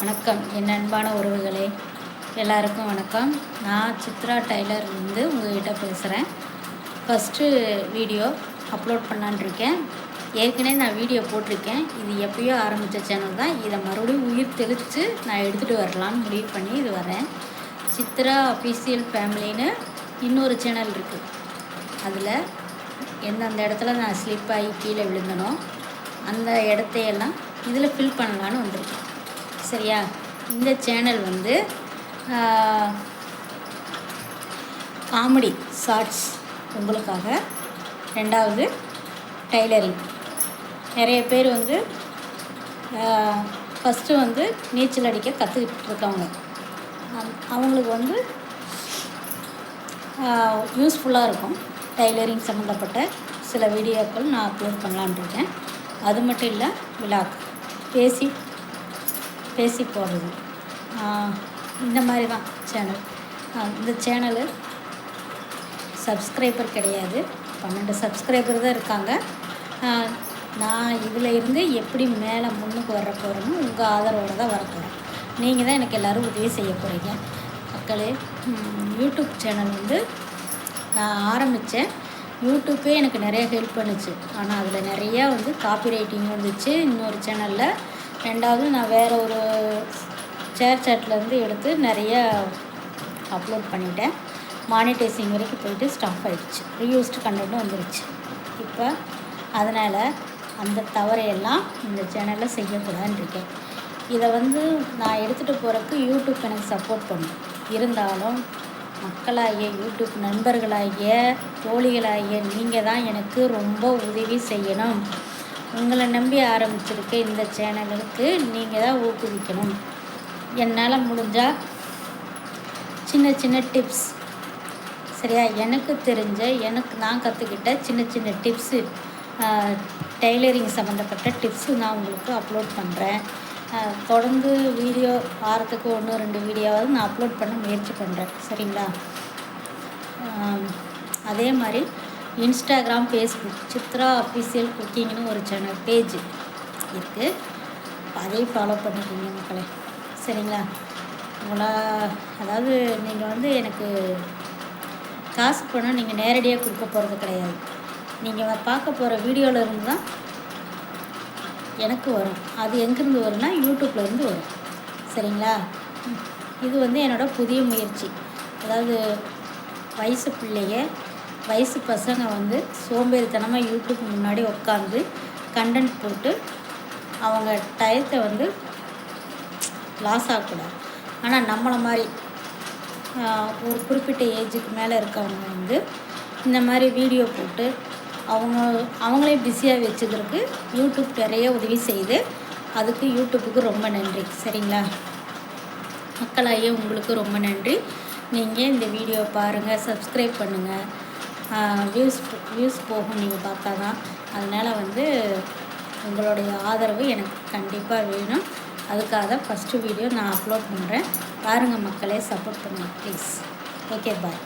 வணக்கம். என் அன்பான உறவுகளே எல்லாருக்கும் வணக்கம். நான் சித்ரா டைலர் வந்து உங்கள்கிட்ட பேசுகிறேன் ஃபஸ்ட்டு வீடியோ அப்லோட் பண்ணலான்னு இருக்கேன். ஏற்கனவே நான் வீடியோ போட்டிருக்கேன். இது எப்பயோ ஆரம்பித்த சேனல் தான். இதை மறுபடியும் உயிர் தெளித்து நான் எடுத்துகிட்டு வரலான்னு முடிவு பண்ணி இது வரேன். சித்ரா அஃபீஷியல் ஃபேமிலின்னு இன்னொரு சேனல் இருக்குது அதில் எந்தெந்த இடத்துல நான் ஸ்லிப் ஆகி கீழே விழுந்தனோ அந்த இடத்தையெல்லாம் இதில் ஃபில் பண்ணலான்னு வந்திருக்கேன். சரியா? இந்த சேனல் வந்து காமெடி ஷார்ட்ஸ் உங்களுக்காக. ரெண்டாவது டைலரிங் நிறைய பேர் வந்து ஃபஸ்ட்டு வந்து நீச்சல் அடிக்க கற்றுக்கிட்டு இருக்கவங்க அவங்களுக்கு வந்து யூஸ்ஃபுல்லாக இருக்கும். டைலரிங் சம்மந்தப்பட்ட சில வீடியோக்கள் நான் அப்லோட் பண்ணலான்னு இருக்கேன். அது மட்டும் இல்லை விழாக் பேசி பேசி போடுறது இந்த மாதிரி தான் சேனல் இந்த சேனலு சப்ஸ்கிரைபர் கிடையாது. பன்னெண்டு சப்ஸ்கிரைபர் தான் இருக்காங்க. நான் இதில் இருந்து எப்படி மேலே முன்னுக்கு வர போகிறேன்னு உங்கள் ஆதரவோடு தான் வர போகிறேன் நீங்கள் தான் எனக்கு எல்லோரும் உதவி செய்ய போகிறீங்க மக்களே யூடியூப் சேனல் வந்து நான் ஆரம்பித்தேன் யூடியூப்பே எனக்கு நிறைய ஹெல்ப் பண்ணுச்சு. ஆனால் அதில் நிறையா வந்து காப்பி ரைட்டிங் வந்துச்சு இன்னொரு சேனலில் ரெண்டாவது நான் வேறு ஒரு சேர் சேட்லேருந்து எடுத்து நிறைய அப்லோட் பண்ணிட்டேன். மானிட்டைசிங் வரைக்கும் போயிட்டு ஸ்டாப் ஆகிடுச்சு ரீயூஸ்டு கண்டென்ட்டும் வந்துருச்சு. இப்போ அதனால் அந்த தவறையெல்லாம் இந்த சேனலில் செய்யக்கூடாதுன்னு இருக்கேன். இதை வந்து நான் எடுத்துகிட்டு போகிறதுக்கு யூடியூப் எனக்கு சப்போர்ட் பண்ணும். இருந்தாலும் மக்களாகிய யூடியூப் நண்பர்களாகிய தோழிகளாகிய நீங்கள் தான் எனக்கு ரொம்ப உதவி செய்யணும். உங்களை நம்பி ஆரம்பிச்சிருக்க இந்த சேனலுக்கு நீங்கள் தான் ஊக்குவிக்கணும். என்னால் முடிஞ்சால் சின்ன சின்ன டிப்ஸ் சரியா? எனக்கு தெரிஞ்ச எனக்கு நான் கற்றுக்கிட்ட சின்ன சின்ன டிப்ஸு டெய்லரிங் சம்மந்தப்பட்ட டிப்ஸு நான் உங்களுக்கு அப்லோட் பண்ணுறேன் தொடர்ந்து வீடியோ வாரத்துக்கு ஒன்று ரெண்டு வீடியோவாவது நான் அப்லோட் பண்ண முயற்சி பண்ணுறேன் சரிங்களா? அதே மாதிரி இன்ஸ்டாகிராம் ஃபேஸ்புக் சித்ரா அஃபீஷியல் குக்கிங்னு ஒரு சேனல் பேஜ் இருக்குது அதையும் ஃபாலோ பண்ணிக்கோங்க மக்களே. சரிங்களா? உங்களா அதாவது நீங்கள் வந்து எனக்கு காசு பணம் நீங்கள் நேரடியாக கொடுக்க போகிறது கிடையாது. நீங்கள் பார்க்க போகிற வீடியோவில் இருந்து தான் எனக்கு வரும். அது எங்கேருந்து வரும்னா யூடியூப்லேருந்து வரும். சரிங்களா? இது வந்து என்னோடய புதிய முயற்சி. அதாவது வயசு பிள்ளைய வயசு பசங்க வந்து சோம்பேறித்தனமாக யூடியூப் முன்னாடி உட்காந்து கண்டென்ட் போட்டு அவங்க டயத்தை வந்து லாஸ் ஆகக்கூடாது. ஆனால் நம்மளை மாதிரி ஒரு குறிப்பிட்ட ஏஜுக்கு மேலே இருக்கவங்க வந்து இந்த மாதிரி வீடியோ போட்டு அவங்க அவங்களே பிஸியாக வச்சுக்கிறதுக்கு யூடியூப் நிறைய உதவி செய்து அதுக்கு யூடியூப்புக்கு ரொம்ப நன்றி. சரிங்களா? மக்களாகிய உங்களுக்கு ரொம்ப நன்றி. நீங்கள் இந்த வீடியோ பாருங்கள் சப்ஸ்கிரைப் பண்ணுங்கள் வியூஸ் வியூஸ் போகும் நீங்கள் பார்த்தா தான். அதனால் வந்து உங்களுடைய ஆதரவு எனக்கு கண்டிப்பாக வேணும். அதுக்காக தான் ஃபஸ்ட்டு வீடியோ நான் அப்லோட் பண்ணுறேன் பாருங்கள் மக்களே சப்போர்ட் பண்ணுங்கள் ப்ளீஸ் ஓகே பாய்